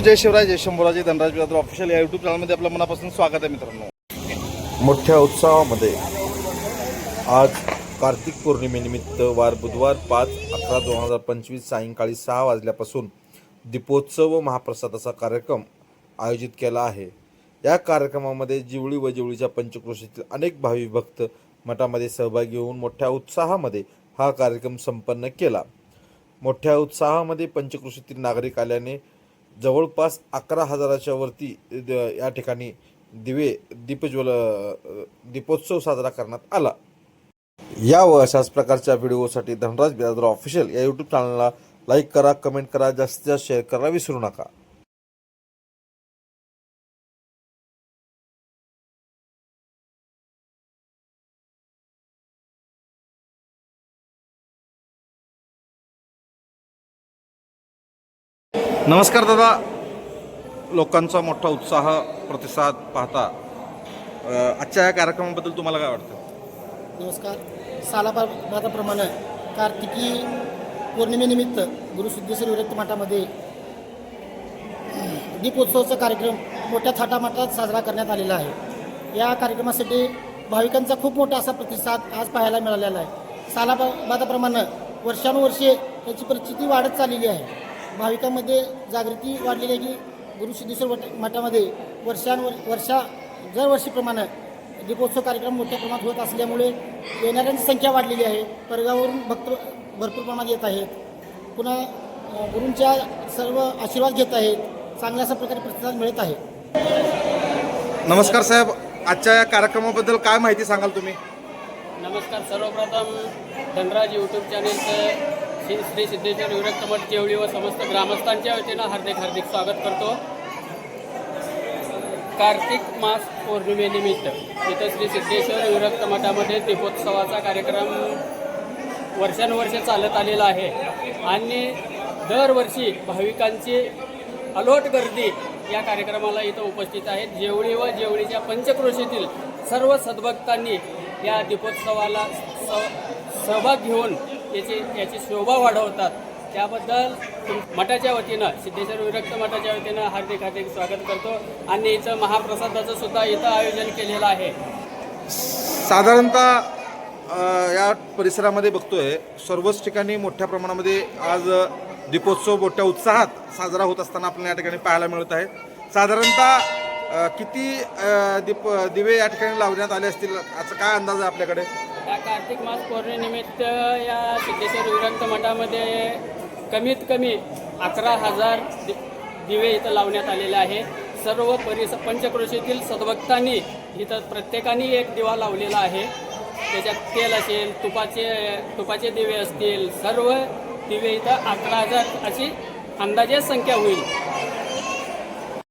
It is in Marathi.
जय शिवराय जय शंभूराजे धनराज बिरादर ऑफिशियल या युट्यूब चॅनलमध्ये आपलं मनापासून स्वागत आहे मित्रांनो. मोठ्या उत्साहामध्ये आज कार्तिक पौर्णिमेनिमित्त वार बुधवार पाच अकरा दोन हजार पंचवीस सायंकाळी सहा वाजल्यापासून दीपोत्सव व महाप्रसादाचा कार्यक्रम आयोजित केला आहे. या कार्यक्रमामध्ये जिवळी व जिवळीच्या पंचक्रोशीतील अनेक भावी भक्त मठामध्ये सहभागी होऊन मोठ्या उत्साहामध्ये हा कार्यक्रम संपन्न केला. मोठ्या उत्साहामध्ये पंचक्रोशीतील नागरिक आल्याने जवळपास अकरा हजाराच्या वरती द- या ठिकाणी दिवे दीपज्वल दीपोत्सव साजरा करण्यात आला. या व अशाच प्रकारच्या व्हिडिओसाठी धनराज बिरादर ऑफिशियल या यूट्यूब चॅनलला लाईक करा कमेंट करा जास्तीत जास्त शेअर करायला विसरू नका. नमस्कार दादा. लोकांचा मोठा उत्साह प्रतिसाद पाहता. आजच्या या कार्यक्रमाबद्दल तुम्हाला काय वाटतं? नमस्कार. सालाबादाप्रमाणे कार्तिकी पौर्णिमेनिमित्त गुरुसिद्धेश्वर विरक्त मठामध्ये दीपोत्सवाचा कार्यक्रम मोठ्या थाटामाटात साजरा करण्यात आलेला आहे. या कार्यक्रमासाठी भाविकांचा खूप मोठा असा प्रतिसाद आज पाहायला मिळालेला आहे. सालाबादाप्रमाणे वर्षानुवर्षे त्याची परिस्थिती वाढत चाललेली आहे. भाविकांमध्ये जागृती वाढलेली आहे की गुरुसिद्धेश्वर मठ- मठामध्ये वर्षांवर वर्षा दरवर्षीप्रमाणे दीपोत्सव कार्यक्रम मोठ्या प्रमाणात होत असल्यामुळे येणाऱ्यांची संख्या वाढलेली आहे. परगावरून भक्त भरपूर प्रमाणात येत आहेत. पुन्हा गुरूंच्या सर्व आशीर्वाद घेत आहेत. चांगल्या अशा प्रकारे प्रतिसाद मिळत आहे. नमस्कार साहेब. आजच्या या कार्यक्रमाबद्दल काय माहिती सांगाल तुम्ही? नमस्कार. सर्वप्रथम धनराज यूट्यूब चॅनेलचं श्री श्री सिद्धेश्वर विरक्त मठ जेवळी व समस्त ग्रामस्थांच्या वतीनं हार्दिक हार्दिक स्वागत करतो. कार्तिक मास पौर्णिमेनिमित्त इथं श्री सिद्धेश्वर विरक्त मठामध्ये दीपोत्सवाचा कार्यक्रम वर्षानुवर्ष चालत आलेला आहे. आणि दरवर्षी भाविकांची अलोट गर्दी या कार्यक्रमाला इथं उपस्थित आहेत. जेवळी व जेवळीच्या पंचक्रोशीतील सर्व सद्भक्तांनी या दीपोत्सवाला स- सहभाग घेऊन याची याची शोभा वाढवतात. त्याबद्दल मठाच्या वतीनं सिद्धेश्वर विरक्त मठाच्या वतीनं हार्दिक हार्दिक स्वागत करतो. आणि इथं महाप्रसादाचं सुद्धा इथं आयोजन केलेलं आहे. साधारणतः या परिसरामध्ये बघतोय सर्वच ठिकाणी मोठ्या प्रमाणामध्ये आज दीपोत्सव मोठ्या उत्साहात साजरा होत असताना आपल्याला या ठिकाणी पाहायला मिळत आहे. साधारणतः किती दीप दिवे या ठिकाणी लावण्यात आले असतील? याचा काय अंदाज आहे आपल्याकडे? या कार्तिक मास पौर्णिमेनिमित्त या सिद्धेश्वर विरक्त मठामध्ये कमीत कमी अकरा हजार दि दिवे इथं लावण्यात आलेले आहे. सर्व परिस पंचक्रोशीतील सद्भक्तांनी इथं प्रत्येकाने एक दिवा लावलेला आहे. त्याच्यात तेल असेल तुपाचे तुपाचे दिवे असतील सर्व दिवे इथं अकरा हजार अशी अंदाजे संख्या होईल.